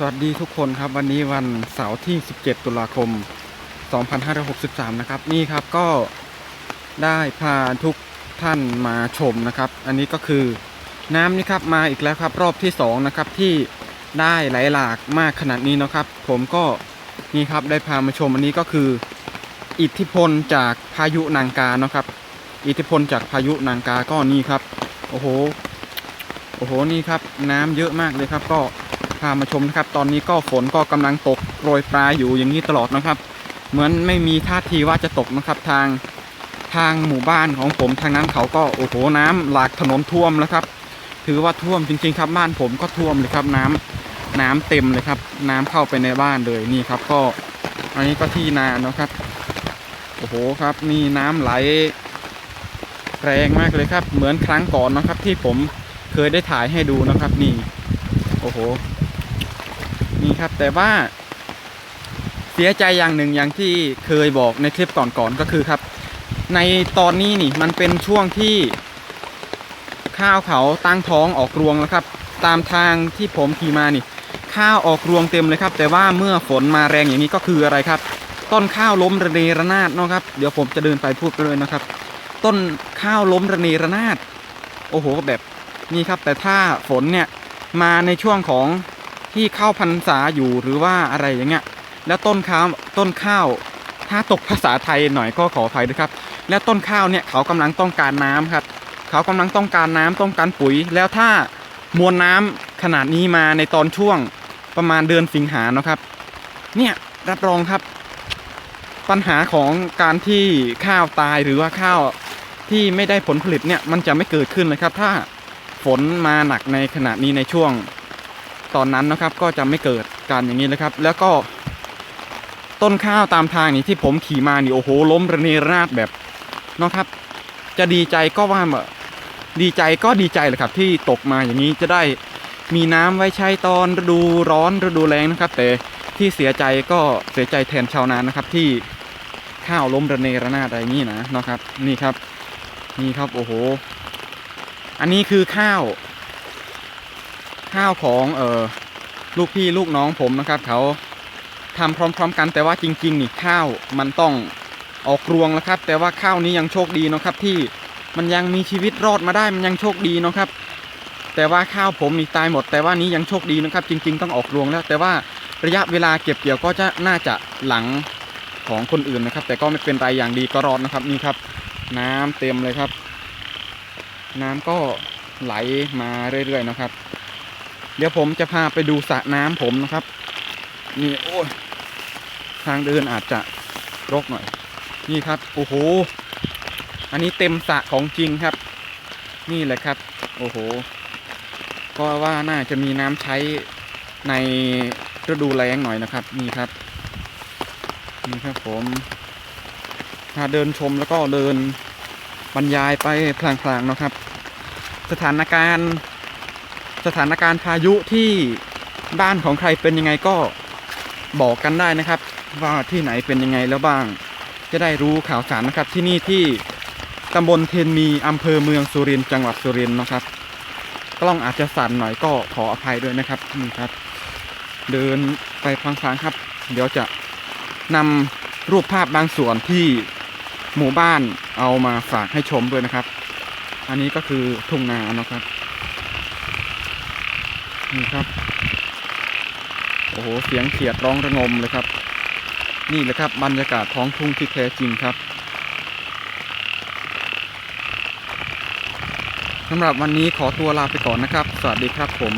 สวัสดีทุกคนครับวันนี้วันเสาร์ที่ 17 ตุลาคม 2563 นะครับ นี่ครับก็ได้พาทุกท่านมาชมนะครับ อันนี้ก็คือน้ำนี่ครับมาอีกแล้วครับ รอบที่ 2 นะครับที่ได้ไหลหลากมากขนาดนี้นะครับ ผมก็นี่ครับได้พามาชมอันนี้ก็คือ อิทธิพลจากพายุนางกาเนาะครับ อิทธิพลจากพายุนางกาก็นี่ครับ โอ้โหโอ้โหนี่ครับ น้ำเยอะมากเลยครับก็ พามาชมนะครับ ตอนนี้ก็ฝนก็กำลังตกโปรยปลายอยู่อย่างนี้ตลอดนะครับ เหมือนไม่มีท่าทีว่าจะตกนะครับทางทางหมู่บ้านของผมทางนั้นเขาก็โอ้โหน้ำหลากถนนท่วมแล้วครับ ถือว่าท่วมจริงๆครับบ้านผมก็ท่วมเลยครับน้ำน้ำเต็มเลยครับ น้ำเข้าไปในบ้านเลยนี่ครับ ก็อันนี้ก็ที่นาเนาะครับโอ้โหครับนี่น้ำไหล แรงมากเลยครับ เหมือนครั้งก่อนนะครับ ที่ผมเคยได้ถ่ายให้ดูนะครับ นี่ โอ้โห นี่ครับ แต่ว่าเสียใจอย่างหนึ่งอย่างที่เคยบอกในคลิปก่อนๆก็คือครับ ในตอนนี้นี่มันเป็นช่วงที่ข้าวเขาตั้งท้องออกรวงแล้วครับ ตามทางที่ผมขี่มานี่ ข้าวออกรวงเต็มเลยครับ แต่ว่าเมื่อฝนมาแรงอย่างนี้ก็คืออะไรครับ ต้นข้าวล้มระเนระนาดเนาะครับ เดี๋ยวผมจะเดินไปพูดไปเลยนะครับ ต้นข้าวล้มระเนระนาด โอ้โหแบบนี่ครับ แต่ถ้าฝนเนี่ยมาในช่วงของ ที่เข้าพรรษาอยู่หรือว่าอะไรอย่างเงี้ยแล้วต้นข้าวต้นข้าวถ้าตกภาษาไทยหน่อยก็ขออภัยด้วยครับ แล้วต้นข้าวเนี่ยเขากำลังต้องการน้ำครับ เขากำลังต้องการน้ำต้องการปุ๋ย แล้วถ้ามวลน้ำขนาดนี้มาในตอนช่วงประมาณเดือนสิงหาเนาะครับ เนี่ยรับรองครับ ปัญหาของการที่ข้าวตายหรือว่าข้าวที่ไม่ได้ผลผลิตเนี่ยมันจะไม่เกิดขึ้นเลยครับ ถ้าฝนมาหนักในขณะนี้ในช่วง ตอนนั้นนะครับก็จะไม่เกิดการอย่างนี้เลยครับ แล้วก็ต้นข้าวตามทางนี่ที่ผมขี่มานี่โอ้โหล้มระเนระนาดแบบนะครับ จะดีใจก็ว่าแบบดีใจก็ดีใจเลยครับ ที่ตกมาอย่างนี้จะได้มีน้ำไว้ใช้ตอนฤดูร้อนฤดูแล้งนะครับ แต่ที่เสียใจก็เสียใจแทนชาวนานะครับ ที่ข้าวล้มระเนระนาดอะไรอย่างนี้นะนะครับ นี่ครับ นี่ครับโอ้โห อันนี้คือข้าว ข้าวของเออลูกพี่ลูกน้องผมนะครับ เขาทำพร้อม ๆ กันแต่ว่าจริง ๆ นี่ข้าวมันต้องออกรวงแล้วครับ แต่ว่าข้าวนี้ยังโชคดีเนาะครับ ที่มันยังมีชีวิตรอดมาได้มันยังโชคดีเนาะครับ แต่ว่าข้าวผมนี่ตายหมด แต่ว่านี้ยังโชคดีนะครับ จริง ๆ ต้องออกรวงแล้ว แต่ว่าระยะเวลาเก็บเกี่ยวก็จะน่าจะหลังของคนอื่นนะครับ แต่ก็ไม่เป็นไรอย่างดีก็รอดนะครับนี่ครับ น้ำเต็มเลยครับ น้ำก็ไหลมาเรื่อยๆนะครับ เดี๋ยวผมจะพาไปดูสระน้ำผมนะครับ นี่โอ้ยทางเดินอาจจะรกหน่อย นี่ครับโอ้โห อันนี้เต็มสระของจริงครับ นี่แหละครับ โอ้โหก็ว่าน่าจะมีน้ำใช้ในฤดูแล้งหน่อยนะครับ นี่ครับนี่ครับผมพาเดินชมแล้วก็เดินบรรยายไปพลางๆนะครับ สถานการณ์ สถานการณ์พายุที่บ้านของใครเป็นยังไงก็บอกกันได้นะครับ ว่าที่ไหนเป็นยังไงแล้วบ้าง จะได้รู้ข่าวสารนะครับที่นี่ที่ตำบลเทนมีอำเภอเมืองสุรินทร์จังหวัดสุรินทร์นะครับ กล้องอาจจะสั่นหน่อยก็ขออภัยด้วยนะครับนี่ครับ เดินไปพลางๆครับ เดี๋ยวจะนำรูปภาพบางส่วนที่หมู่บ้านเอามาฝากให้ชมด้วยนะครับ อันนี้ก็คือทุ่งนาเนาะครับ นี่ครับโอ้โหเสียงเขียดร้องระงมเลยครับ นี่แหละครับบรรยากาศท้องทุ่งที่แท้จริงครับสำหรับวันนี้ขอตัวลาไปก่อนนะครับ สวัสดีครับผม